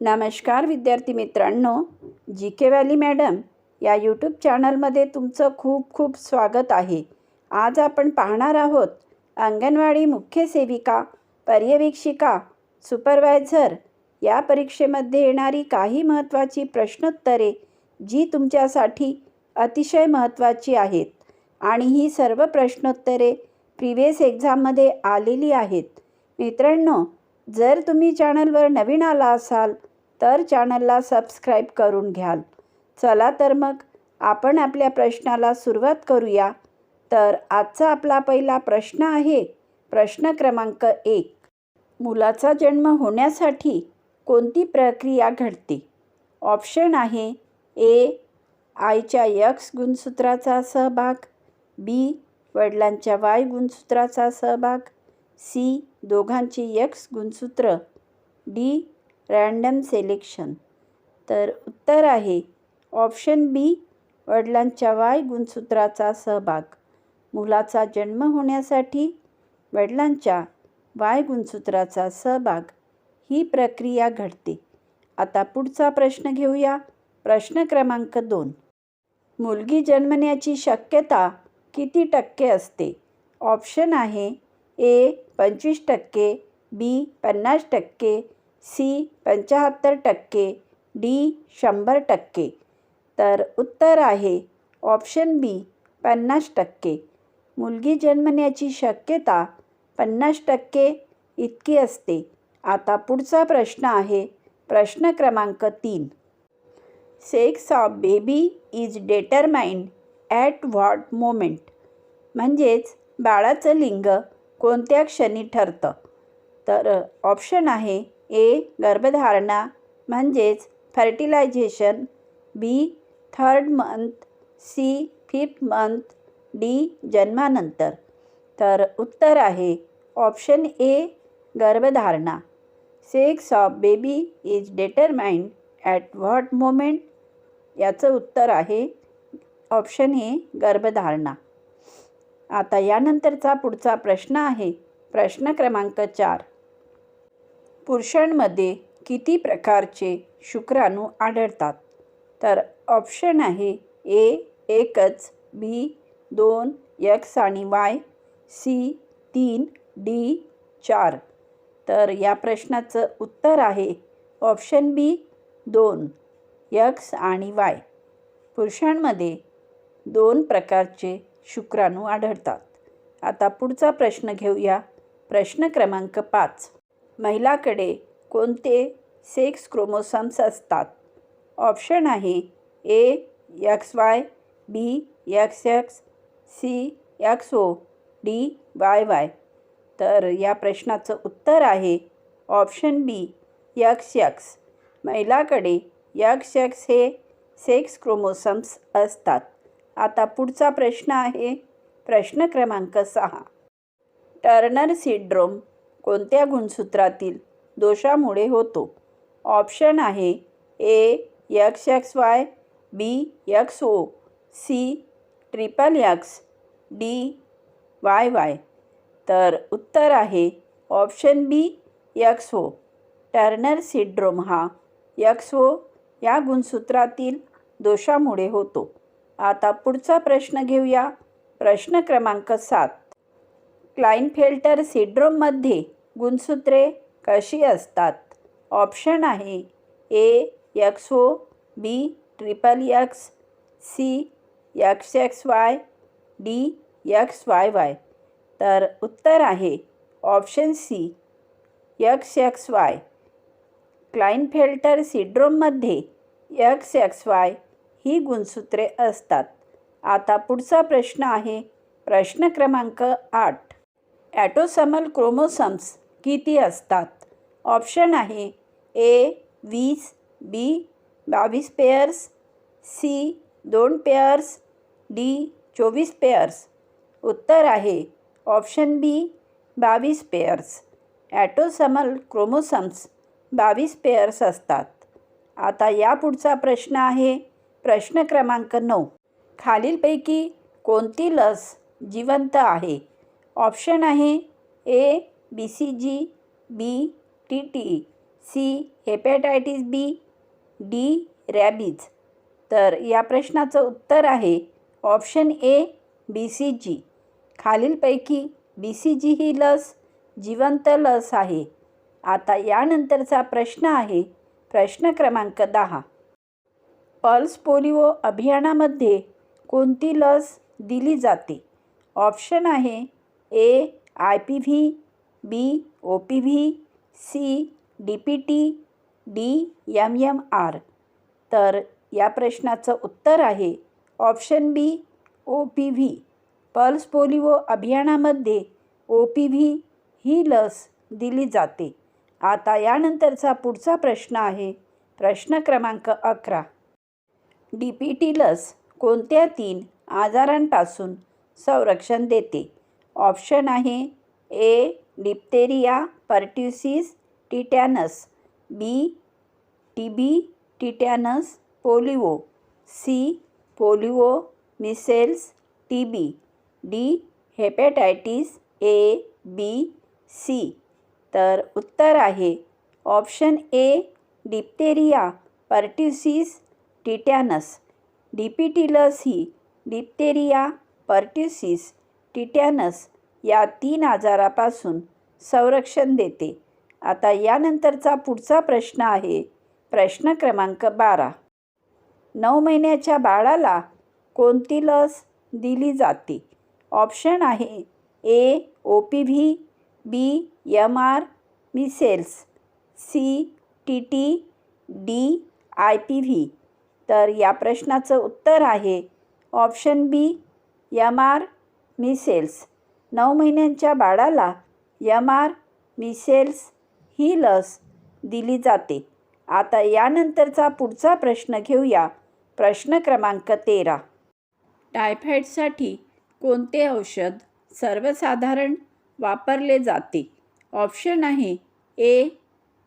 नमस्कार विद्यार्थी मित्रांनो जी के व्हॅली मॅडम या यूट्यूब चॅनलमध्ये तुमचं खूप खूप स्वागत आहे. आज आपण पाहणार आहोत अंगणवाडी मुख्य सेविका पर्यवेक्षिका सुपरवायझर या परीक्षेमध्ये येणारी काही महत्त्वाची प्रश्नोत्तरे जी तुमच्यासाठी अतिशय महत्त्वाची आहेत आणि ही सर्व प्रश्नोत्तरे प्रिवियस एक्झाममध्ये आलेली आहेत. मित्रांनो जर तुम्ही चॅनलवर नवीन आला असाल तर चॅनलला सबस्क्राईब करून घ्याल. चला तर मग आपण आपल्या प्रश्नाला सुरुवात करूया. तर आजचा आपला पहिला प्रश्न आहे प्रश्न क्रमांक एक. मुलाचा जन्म होण्यासाठी कोणती प्रक्रिया घडते? ऑप्शन आहे ए आईच्या यक्स गुणसूत्राचा सहभाग बी वडिलांच्या वाय गुणसूत्राचा सहभाग सी दोघांची यक्स गुणसूत्र डी रँडम सिलेक्शन. तर उत्तर आहे ऑप्शन बी वडिलांच्या वाय गुणसूत्राचा सहभाग. मुलाचा जन्म होण्यासाठी वडिलांच्या वाय गुणसूत्राचा सहभाग ही प्रक्रिया घडते. आता पुढचा प्रश्न घेऊया. प्रश्न क्रमांक दोन. मुलगी जन्मण्याची शक्यता किती टक्के असते? ऑप्शन आहे ए पंचवीस टक्के बी पन्नास टक्के सी पंच्याहत्तर टक्के डी शंभर टक्के. तर उत्तर आहे ऑप्शन बी पन्नास टक्के. मुलगी जन्मण्याची शक्यता पन्नास टक्के इतकी असते. आता पुढचा प्रश्न आहे प्रश्न क्रमांक तीन. Sex of baby is determined at what moment? म्हणजेच बाळाचं लिंग कोणत्या क्षणी ठरतं? तर ऑप्शन आहे ए गर्भधारणा म्हणजेच fertilisation B third month C fifth month D जन्मानंतर. तर उत्तर आहे ऑप्शन ए गर्भधारणा. Sex of baby is determined at what moment याचं उत्तर आहे ऑप्शन ए गर्भधारणा. आता यानंतरचा पुढचा प्रश्न आहे प्रश्न क्रमांक चार. पुरुषांमध्ये किती प्रकारचे शुक्राणू आढळतात? तर ऑप्शन आहे ए एकच बी दोन यक्स आणि वाय सी तीन डी चार. तर या प्रश्नाचं उत्तर आहे ऑप्शन बी दोन यक्स आणि वाय. पुरुषांमध्ये दोन प्रकारचे शुक्राणू आढळतात. आता पुढचा प्रश्न घेऊया. प्रश्न क्रमांक पाच. महिलाकडे कोणते सेक्स क्रोमोसम्स असतात? ऑप्शन आहे A X Y B X X C X O D Y Y. तर या प्रश्नाचं उत्तर आहे ऑप्शन बी यक्स यक्स महिलाकडे यक्स यक्स हे सेक्स क्रोमोसम्स असतात. आता पुढचा प्रश्न आहे प्रश्न क्रमांक सहा. टर्नर सिड्रोम कोणत्या गुणसूत्रातील दोषामुळे होतो? ऑप्शन आहे A X X Y B X O C triple X D Y Y. तर उत्तर आहे option B X O. Turner syndrome हा यक्स ओ या गुणसूत्रातील दोषामुळे होतो. आता पुढचा प्रश्न घेऊया. प्रश्न क्रमांक सात. क्लाइनफेल्टर सिड्रोममध्ये गुणसूत्रे कशी असतात? ऑप्शन आहे A X O B triple X C X X Y D X Y Y. तर उत्तर आहे option C X X Y. Klinefelter सिड्रोममध्ये X X Y ही गुणसूत्रे असतात. आता पुढचा प्रश्न आहे प्रश्न क्रमांक आठ. ॲटोसमल क्रोमोसम्स किती असतात? ऑप्शन आहे ए वीस बी बावीस पेअर्स सी दोन पेयर्स डी चोवीस पेयर्स उत्तर आहे ऑप्शन बी बावीस पेअर्स. ॲटोसमल क्रोमोसम्स बावीस पेअर्स असतात. आता यापुढचा प्रश्न आहे. प्रश्न क्रमांक नऊ. खालीलपैकी कोणती लस जिवंत आहे? ऑप्शन आहे A B C G B T T C hepatitis B D rabies. तर या प्रश्नाचं उत्तर आहे ऑप्शन ए बी सी जी. खालीलपैकी बी सी जी ही लस जिवंत लस आहे. आता यानंतरचा प्रश्न आहे प्रश्न क्रमांक दहा. पल्स पोलिओ अभियानामध्ये कोणती लस दिली जाते? ऑप्शन आहे A I P V B O P V C D P T D M M R तर या प्रश्नाचं उत्तर आहे option B O P V pulse polio अभियानामध्ये O P V ही लस दिली जाते. आता यानंतरचा पुढचा प्रश्न आहे. प्रश्न क्रमांक अकरा. डी पी टी लस कोणत्या तीन आजारांपासून संरक्षण देते? ऑप्शन आहे A diphtheria pertussis, tetanus, B T B tetanus, polio, C, polio measles T B D, hepatitis, A, B, C. तर उत्तर आहे option A diphtheria pertussis, tetanus. D P T लस ही डिप्तेरिया पर्ट्युसिस, टिटॅनस या तीन आजारापासून संरक्षण देते. आता यानंतरचा पुढचा प्रश्न आहे. प्रश्न क्रमांक बारा. नऊ महिन्याच्या बाळाला कोणती लस दिली जाते? ऑप्शन आहे A O P V B M R measles C T T D I P V. तर या प्रश्नाचं उत्तर आहे option B M R measles नऊ महिन्यांच्या बाळाला एम आर मिसेल्स ही लस दिली जाते. आता यानंतरचा पुढचा प्रश्न घेऊया. प्रश्न क्रमांक तेरा. टायफॉईडसाठी कोणते औषध सर्वसाधारण वापरले जाते? ऑप्शन आहे A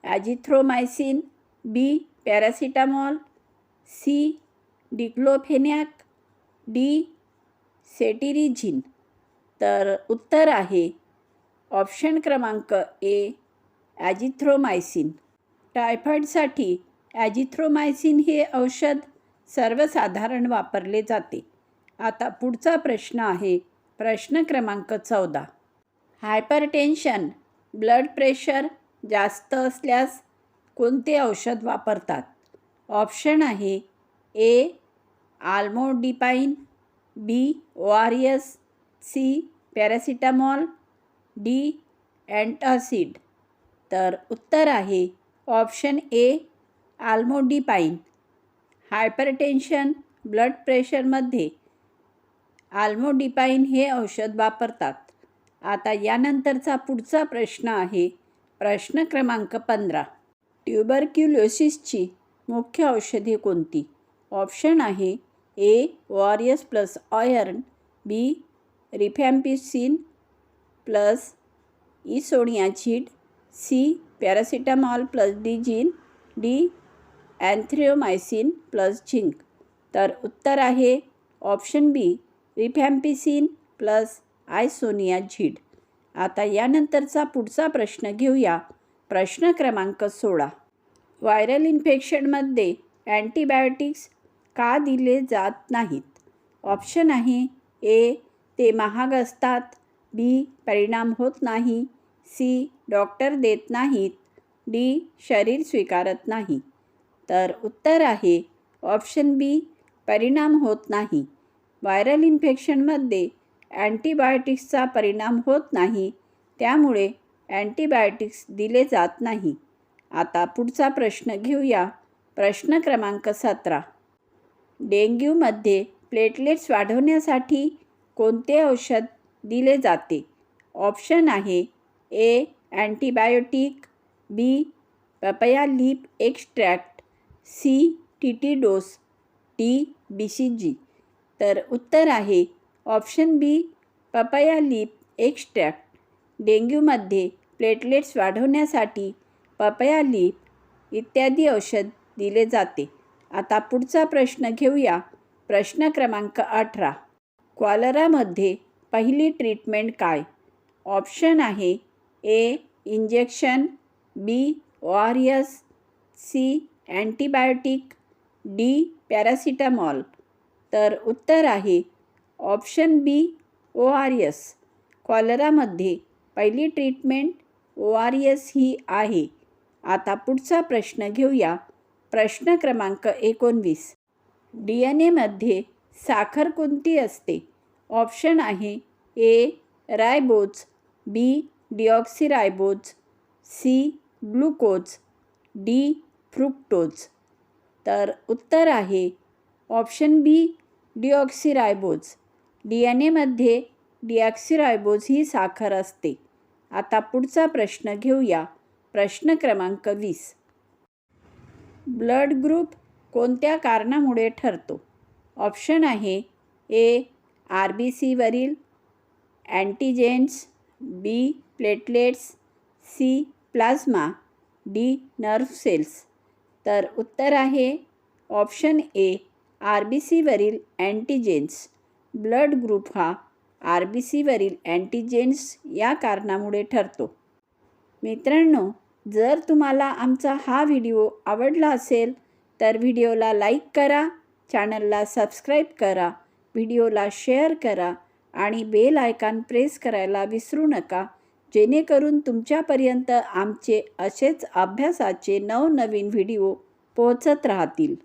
azithromycin B paracetamol C diclofenac D cetirizine. तर उत्तर आहे. ऑप्शन क्रमांक ए ॲजिथ्रोमायसिन टायफॉईडसाठी ॲजिथ्रोमायसिन हे औषध सर्वसाधारण वापरले जाते. आता पुढचा प्रश्न आहे. प्रश्न क्रमांक चौदा. हायपरटेन्शन ब्लड प्रेशर जास्त असल्यास कोणते औषध वापरतात? ऑप्शन आहे A amlodipine B O R S C paracetamol D antacid. तर उत्तर आहे option A amlodipine. Hypertension blood प्रेशरमध्ये amlodipine हे औषध वापरतात. आता यानंतरचा पुढचा प्रश्न आहे प्रश्न क्रमांक पंधरा. ट्युबरक्युलोसिसची मुख्य औषधे कोणती? ऑप्शन आहे A various plus iron B rifampicin plus isoniazid C paracetamol plus digene D erythromycin plus zinc. तर उत्तर आहे ऑप्शन बी रिफॅम्पिसिन प्लस आयसोनियाझिड. आता यानंतरचा पुढचा प्रश्न घेऊया. प्रश्न क्रमांक सोळा. व्हायरल इन्फेक्शनमध्ये अँटीबायोटिक्स का दिले जात नाहीत? ऑप्शन आहे ए ते महाग असतात. बी परिणाम होत नाही. सी डॉक्टर देत नाहीत. डी शरीर स्वीकारत नाही. तर उत्तर आहे ऑप्शन बी परिणाम होत नाही. व्हायरल इन्फेक्शनमध्ये अँटीबायोटिक्सचा परिणाम होत नाही. त्यामुळे अँटीबायोटिक्स दिले जात नाही. आता पुढचा प्रश्न घेऊया. प्रश्न क्रमांक सतरा. डेंग्यूमध्ये प्लेटलेट्स वाढवण्यासाठी कोणते औषध दिले जाते? ऑप्शन आहे A antibiotic B papaya leaf extract C T T dose D B C G तर उत्तर आहे option B papaya leaf extract. डेंग्यूमध्ये प्लेटलेट्स वाढवण्यासाठी पपया लीप इत्यादी औषध दिले जाते. आता पुढचा प्रश्न घेऊया. प्रश्न क्रमांक अठरा. क्वालरामध्ये पहिली ट्रीटमेंट काय? ऑप्शन आहे A injection B O R S C antibiotic D paracetamol. तर उत्तर आहे option B O R S कॉलरामध्ये पहिली ट्रीटमेंट ओ आर एस ही आहे. आता पुढचा प्रश्न घेऊया. प्रश्न क्रमांक एकोणवीस. डी एन एमध्ये साखर कोणती असते? ऑप्शन आहे A ribose B deoxyribose C glucose D fructose. तर उत्तर आहे option B deoxyribose. D N एमध्ये डिऑक्सिरायबोज ही साखर असते. आता पुढचा प्रश्न घेऊया. प्रश्न क्रमांक वीस. ब्लड ग्रुप कोणत्या कारणामुळे ठरतो? ऑप्शन आहे A R B सीवरील antigens B platelets C plasma D nerve cells. तर उत्तर आहे ऑप्शन ए आर बी सीवरील अँटीजेन्स. ब्लड ग्रुप हा आर बी सीवरील अँटीजेन्स या कारणामुळे ठरतो. मित्रांनो जर तुम्हाला आमचा हा व्हिडिओ आवडला असेल तर व्हिडिओला लाईक करा चॅनलला सबस्क्राईब करा व्हिडिओला शेअर करा आणि बेल आयकॉन प्रेस करायला विसरू नका. जेणेकरून तुमच्यापर्यंत आमचे असेच अभ्यासाचे नवनवीन व्हिडिओ पोहोचत राहतील.